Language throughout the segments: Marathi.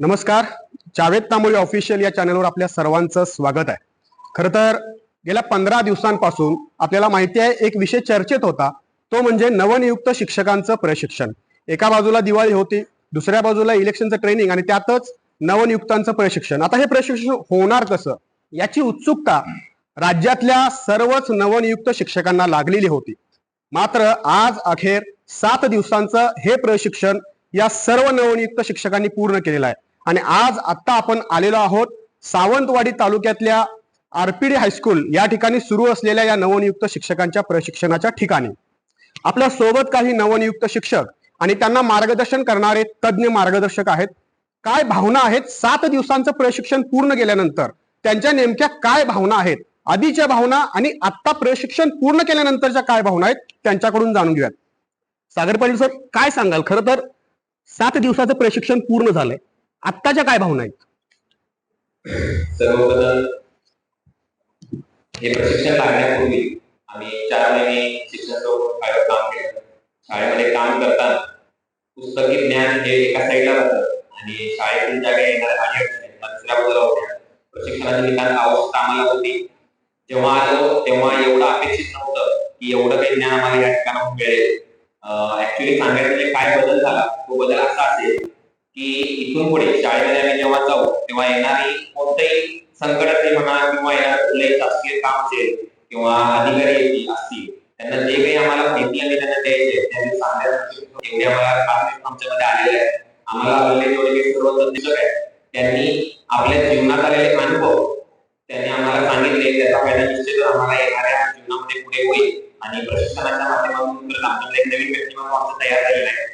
नमस्कार. जावेद तांबोळी ऑफिशियल या चॅनलवर आपल्या सर्वांचं स्वागत आहे. खरं तर गेल्या पंधरा दिवसांपासून आपल्याला माहिती आहे एक विषय चर्चेत होता. तो म्हणजे नवनियुक्त शिक्षकांचं प्रशिक्षण. एका बाजूला दिवाळी होती दुसऱ्या बाजूला इलेक्शनचं ट्रेनिंग आणि त्यातच नवनियुक्तांचं प्रशिक्षण. आता हे प्रशिक्षण होणार कसं? याची उत्सुकता राज्यातल्या सर्वच नवनियुक्त शिक्षकांना लागलेली होती. मात्र आज अखेर सात दिवसांचं हे प्रशिक्षण या सर्व नवनियुक्त शिक्षकांनी पूर्ण केलेलं आहे. आणि आज आत्ता आपण आलेलो आहोत सावंतवाडी तालुक्यातल्या आरपीडी हायस्कूल या ठिकाणी सुरू असलेल्या या नवनियुक्त शिक्षकांच्या प्रशिक्षणाच्या ठिकाणी. आपल्यासोबत काही नवनियुक्त शिक्षक आणि त्यांना मार्गदर्शन करणारे तज्ज्ञ मार्गदर्शक आहेत. काय भावना आहेत? सात दिवसांचं प्रशिक्षण पूर्ण केल्यानंतर त्यांच्या नेमक्या काय भावना आहेत? आधीच्या भावना आणि आत्ता प्रशिक्षण पूर्ण केल्यानंतरच्या काय भावना आहेत? त्यांच्याकडून जाणून घेऊयात. सागर पाटील सर काय सांगाल? खरं तर सात दिवसाचं प्रशिक्षण पूर्ण झालंय. आत्ताच्या काय भावना आहेत? सर्वप्रथम हे प्रशिक्षण लागण्यापूर्वी आम्ही चार महिने शिक्षण काम केलं. शाळेमध्ये काम करताना पुस्तकी ज्ञान हे एका साईडला राहतं आणि शाळेतून ज्या काही येणाऱ्या अडचणी दुसऱ्या बाजूला होत्या प्रशिक्षणाची निकाल आवश्यकता आम्हाला होती. जेव्हा आलो तेव्हा एवढं अपेक्षित नव्हतं की एवढं काही ज्ञान आम्हाला या ठिकाणाहून मिळेल. ऍक्च्युली सांगायचं म्हणजे काय बदल झाला तो बदल असा असेल की इथून पुढे शाळेमध्ये आम्ही जेव्हा जाऊ तेव्हा येणारी कोणतंही संकटाचे म्हणा किंवा येणार कुठलंही शासकीय काम असेल किंवा अधिकारी येतील असतील त्यांना जे काही आम्हाला माहिती आम्ही त्यांना द्यायचे त्यांनी सांगण्यासाठी एवढे आम्हाला आमच्यामध्ये आलेले आहेत. आम्हाला आलेले जेवढे सर्व तज्ञ आहेत. त्यांनी आपल्या जीवनात आलेले अनुभव त्यांनी आम्हाला सांगितले. त्याचा फायदा निश्चित आम्हाला येणाऱ्या जीवनामध्ये पुढे होईल. आणि प्रशिक्षणाच्या माध्यमातून आमच्याकडे नवीन व्यक्तिमत्व आमचं तयार झालेलं आहे.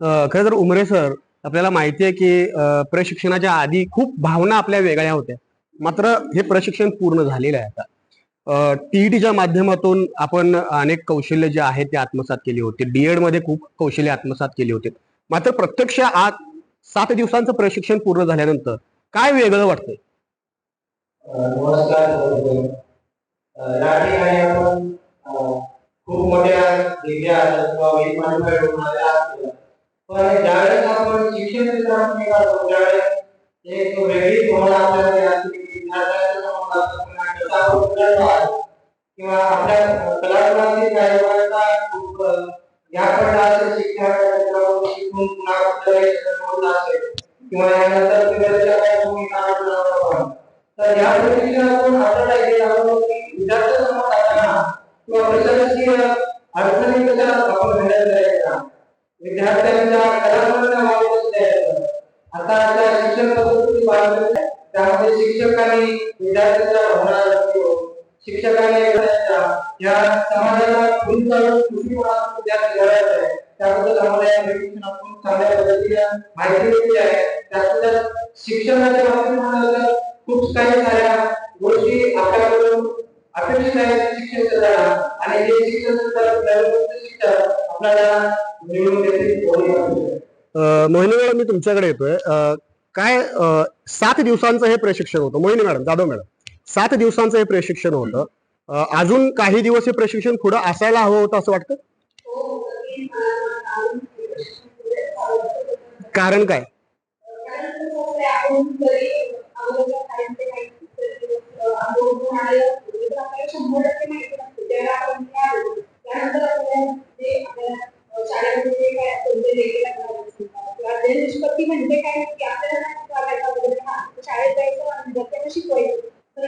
खरं तर उमरे सर आपल्याला माहिती आहे की प्रशिक्षणाच्या आधी खूप भावना आपल्या वेगळ्या होत्या. मात्र हे प्रशिक्षण पूर्ण झालेलं आहे आता. टीईटीच्या माध्यमातून आपण अनेक कौशल्य जे आहेत ते आत्मसात केली होती. डीएडमध्ये खूप कौशल्य आत्मसात केली होती. मात्र प्रत्यक्ष आज सात दिवसांचं प्रशिक्षण पूर्ण झाल्यानंतर काय वेगळं वाटतंय? नमस्कार खूप मोठ्या डिग्री किंवा पण ज्यावेळेस आपण शिक्षण क्षेत्रात निघालो त्यावेळेस एक वेगळी भावना आपल्याला किंवा आपल्या खूप या शिक्षण शिकून पुन्हा आपल्याला असेल किंवा यानंतर काही भूमिका तर या प्रशिक्षणातून आपल्याला हे जाणवलं की विद्यार्थ्यांसमोर असताना किंवा प्रशासकीय अडचणी आपण विद्यार्थ्यांच्या द्यायचं आता त्या शिक्षण पद्धती त्यामध्ये शिक्षकांनी विद्यार्थ्यांच्या भावना शिक्षकांनी या समाजाला विद्यार्थी आहे. त्याबद्दल आम्हाला या चांगल्या पद्धतीने माहिती मिळते आहे. त्याबद्दल शिक्षणाच्या बाबतीत म्हणाल खूप काही साऱ्या गोष्टी आपल्याकडून अपेक्षित आहेत. शिक्षण क्षेत्राला आणि हे शिक्षण शिक्षण आपल्याला मिळवून. अं, मोहिनी मॅडम मी तुमच्याकडे येतोय. काय सात दिवसांचं हे प्रशिक्षण होतं. Mohini madam Jadhav madam. सात दिवसांचं हे प्रशिक्षण होतं. अजून काही दिवस हे प्रशिक्षण पुढं असायला हवं होतं असं वाटतं? कारण काय?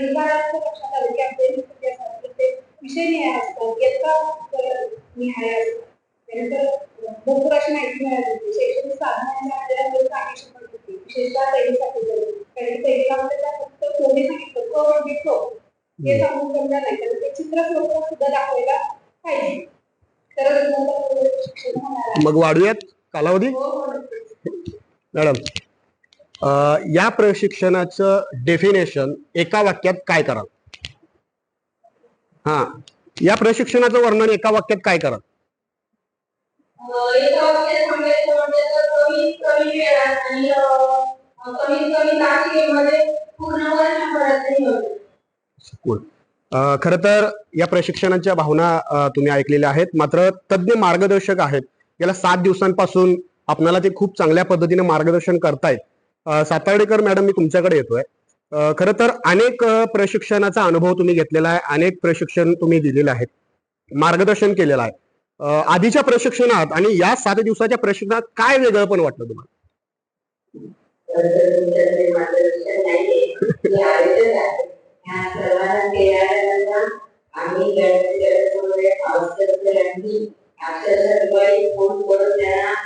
तर निवाराचं लक्षात आलं की आपले असतात तर ते विषय निहाय असतात इयत्ता निहाय असतात त्यानंतर भरपूर अशी माहिती मिळाली होती. शैक्षणिक साधनांच्या आपल्याला लोक होती. विशेषतः पहिलीसाठी तरी. कारण पहिलीला त्या फक्त कोणी सांगितलं हे सांगून समजा नाही. तर ते चित्र स्वरूपात सुद्धा दाखवायला पाहिजे. पुढे शिक्षण. मग वाढूयात? कालावधी? हो. मॅडम या प्रशिक्षणाचं डेफिनेशन एका वाक्यात काय करा हा. या प्रशिक्षणाचं वर्णन एका वाक्यात काय करा म्हणजे खरं तर या प्रशिक्षणाच्या भावना तुम्ही ऐकलेल्या आहेत. मात्र तज्ज्ञ मार्गदर्शक आहेत. गेल्या सात दिवसांपासून आपणाला ते खूप चांगल्या पद्धतीने मार्गदर्शन करतायत. सातार्डेकर मॅडम मी तुमच्याकडे येतोय. खर खरं तर अनेक प्रशिक्षणाचा अनुभव तुम्ही घेतलेला आहे अनेक प्रशिक्षण तुम्ही दिलेलं आहे मार्गदर्शन केलेलं आहे. आधीच्या प्रशिक्षणात आणि या सात दिवसाच्या प्रशिक्षणात काय वेगळं पण वाटलं तुम्हाला? आम्ही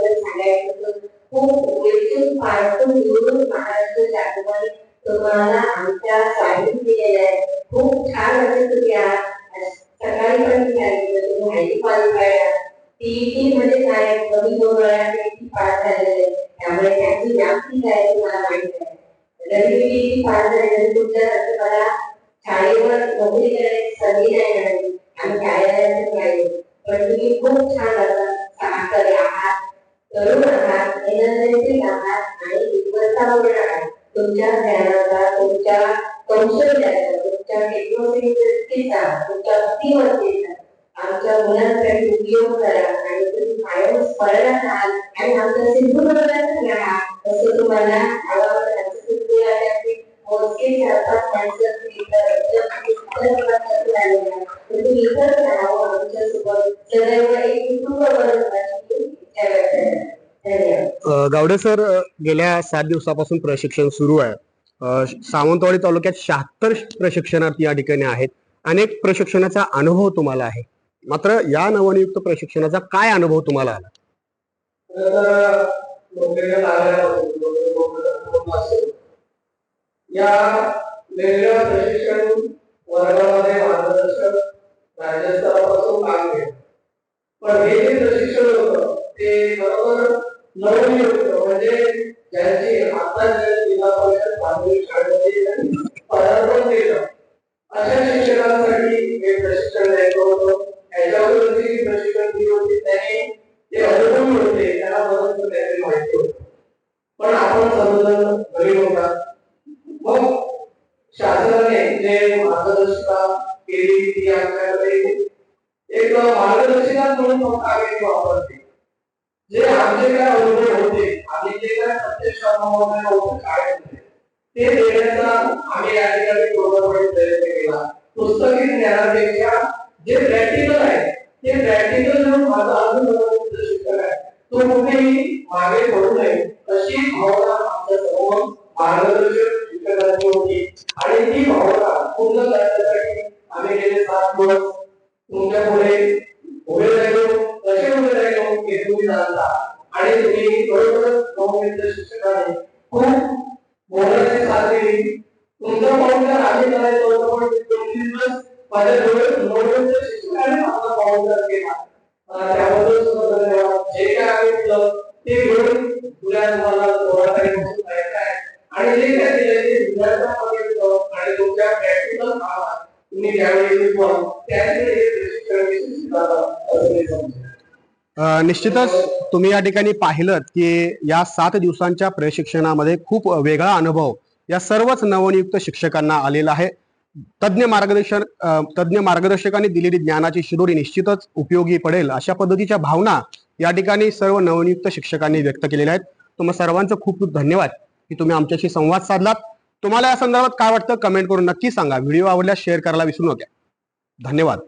क्वालिफाईडमध्ये म्हणजे काय? कमी दोन वेळापैकी पास झालेले त्यामुळे त्यांची जास्ती काय तुम्हाला माहिती आहे जरी टीईटी पास झाले तुमच्या मला शाळेवर नोकरी करायची संधी नाही मिळाली. आणि कार्यालयातच राहिलो पण तुम्ही खूप छान असं सहकारी आहात तरुण आहात एनर्जेटिक आहात आणि विश्वासावर आहात तुमच्या ज्ञानाचा तुमच्या कौशल्याचा तुमच्या टेक्नॉलॉजीचा तुमच्या बुद्धिमत्तेचा आमच्या मुलांसाठी उपयोग करा आणि तुम्ही कायम स्मरण आहात आणि आमच्या सिंधुदुर्गातच राहा असं तुम्हाला मोजके चार पाच माणसं तुम्ही इथंच राहावं हो, आमच्यासोबत सदैव एक कुटुंब बनून गावडे सर गेल्या सात दिवसापासून प्रशिक्षण सुरू आहे. सावंतवाडी तालुक्यात शहात्तर प्रशिक्षणार्थी या ठिकाणी आहेत. अनेक प्रशिक्षणाचा अनुभव तुम्हाला आहे. मात्र या नवनियुक्त प्रशिक्षणाचा काय अनुभव तुम्हाला आला? या प्रशिक्षण वर्गामध्ये मार्गदर्शक राज्यस्तरापासून काम पण हे वापरते. जे आमचे काय अनुभव होते आणि जे काय प्रत्यक्ष अनुभव होते काय होते? ते देण्याचा आम्ही या ठिकाणी पूर्णपणे प्रयत्न केला. पुस्तकी ज्ञानापेक्षा जे प्रॅक्टिकल आहे ते प्रॅक्टिकल माझा अनुभव शिक्षक आहे. तो कुठेही मागे पडू नये अशी भावना आमच्यासमोर मार्गदर्शक आम्ही करायचो दिवस माझ्या शिक्षकाने आपला केला त्याबद्दल जे काय आम्ही ते घेऊन तुम्हाला आहे. आणि जे काय दिलं ते आणि तुमच्या प्रॅक्टिकल तुम्ही ज्यावेळी त्यावेळी निश्चितच तुम्ही या ठिकाणी पाहिलं की या सात दिवसांच्या प्रशिक्षणामध्ये खूप वेगळा अनुभव या सर्वच नवनियुक्त शिक्षकांना आलेला आहे. तज्ज्ञ मार्गदर्शन तज्ज्ञ मार्गदर्शकांनी दिलेली ज्ञानाची शिदोरी निश्चितच उपयोगी पडेल अशा पद्धतीच्या भावना या ठिकाणी सर्व नवनियुक्त शिक्षकांनी व्यक्त केलेल्या आहेत. तुम्हा सर्वांचं खूप खूप धन्यवाद की तुम्ही आमच्याशी संवाद साधलात. तुम्हाला या संदर्भात काय वाटतं कमेंट करून नक्की सांगा. व्हिडिओ आवडल्यास शेअर करायला विसरू नका. धन्यवाद.